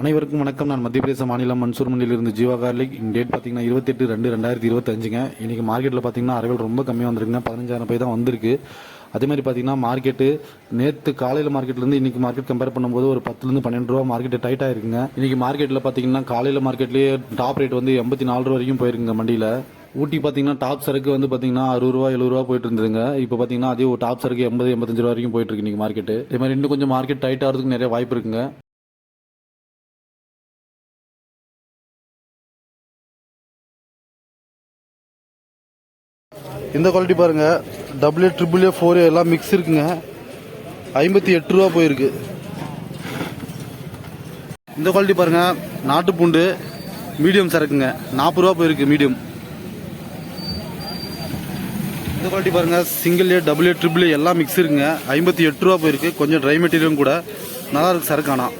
அனைவருக்கும் வணக்கம். நான் மத்திய பிரதேச மாநிலம் மன்சூர் மண்டியிலிருந்து ஜீவா கார்லிக். டேட் பார்த்தீங்கன்னா இருபத்தெட்டு ரெண்டு ரெண்டாயிரத்தி இருபத்தஞ்சுங்க. இன்னைக்கு மார்க்கெட்டில் பார்த்தீங்கன்னா அரைவல் ரொம்ப கம்மியாக வந்திருக்குங்க. பதினஞ்சாயிரம் போய் தான் வந்திருக்கு. அதே மாதிரி பார்த்தீங்கன்னா மார்க்கெட்டு நேற்று காலையில் மார்க்கெட்லேருந்து இன்னைக்கு மார்க்கெட் கம்பேர் பண்ணும்போது ஒரு பத்துலேருந்து பன்னெண்டு ரூபா மார்க்கெட் டைட் ஆயிருக்குங்க. இன்னைக்கு மார்க்கெட்டில் பார்த்தீங்கன்னா காலையில் மார்க்கெட்லேயே டாப் ரேட் வந்து எண்பத்தி நாலு ரூபா வரைக்கும் போயிருக்குங்க மண்டியில். ஊட்டி பார்த்தீங்கன்னா டாப் சரக்கு வந்து பார்த்தீங்கன்னா அறுபது ரூபா எழுபது ரூபா போயிட்டு இருந்ததுங்க. இப்போ பார்த்தீங்கன்னா அதே ஒரு டாப் சரக்கு எண்பது எண்பத்தஞ்சு ரூபா வரைக்கும் போயிட்டு இருக்கு இன்னைக்கு மார்க்கெட்டு இதே மாதிரி இன்னும் கொஞ்சம் மார்க்கெட் டைட் ஆகிறதுக்கு நிறைய வாய்ப்பு இருக்குங்க. இந்த குவாலிட்டி பாருங்க. Double A triple A four எல்லாம் மிக்ஸ் இருக்குங்க. ஐம்பத்தி எட்டு ரூபா போயிருக்கு. இந்த குவாலிட்டி பாருங்க. நாட்டு பூண்டு மீடியம் சரக்குங்க. நாற்பது ரூபா போயிருக்கு மீடியம் இந்த குவாலிட்டி பாருங்க. Single A double A triple A எல்லாம் மிக்ஸ் இருக்குங்க. ஐம்பத்தி எட்டு ரூபா போயிருக்கு. கொஞ்சம் ட்ரை மெட்டீரியலும் கூட. நல்லா இருக்கு சரக்கு ஆனால்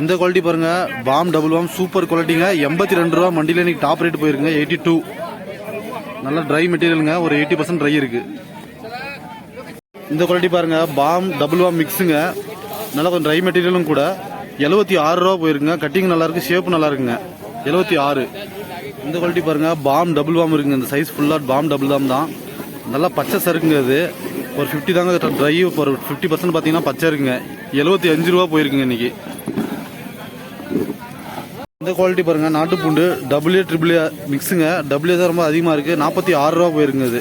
இந்த குவாலிட்டி பாருங்க. பாம் டபுள் பாம் சூப்பர் குவாலிட்டிங்க எண்பத்தி ரெண்டு ரூபா மண்டியில் இன்னைக்கு டாப் ரேட் போயிருக்குங்க. எயிட்டி டூ நல்ல ட்ரை மெட்டீரியலுங்க ஒரு எயிட்டி பர்சன்ட் ட்ரை இருக்கு. இந்த குவாலிட்டி பாருங்க. பாம் டபுள் பாம் மிக்ஸுங்க நல்லா கொஞ்சம் ட்ரை மெட்டீரியலும் கூட. எழுபத்தி ஆறு ரூபா போயிருக்குங்க. கட்டிங் நல்லா இருக்கு. ஷேப் நல்லா இருக்குங்க. எழுபத்தி ஆறு. இந்த குவாலிட்டி பாருங்க. பாம் டபுள் பாம் இருக்குங்க. இந்த சைஸ் ஃபுல்லா பாம் டபுள் பாம் தான். நல்லா பச்சை சருக்குங்க அது ஒரு ஃபிஃப்டி தாங்க ட்ரை ஒரு ஃபிஃப்டி பர்சன்ட் பார்த்தீங்கன்னா பச்சை இருக்குங்க. எழுபத்தி அஞ்சு ரூபா போயிருக்குங்க இன்னைக்கு. இந்த குவாலிட்டி பாருங்கள் நாட்டு பூண்டு. டபுள்யூ ட்ரிபிள் மிக்ஸுங்க டபுள்யூ தான் ரொம்ப அதிகமாக இருக்குது நாற்பத்தி ஆறு ரூபா போயிருங்க இது.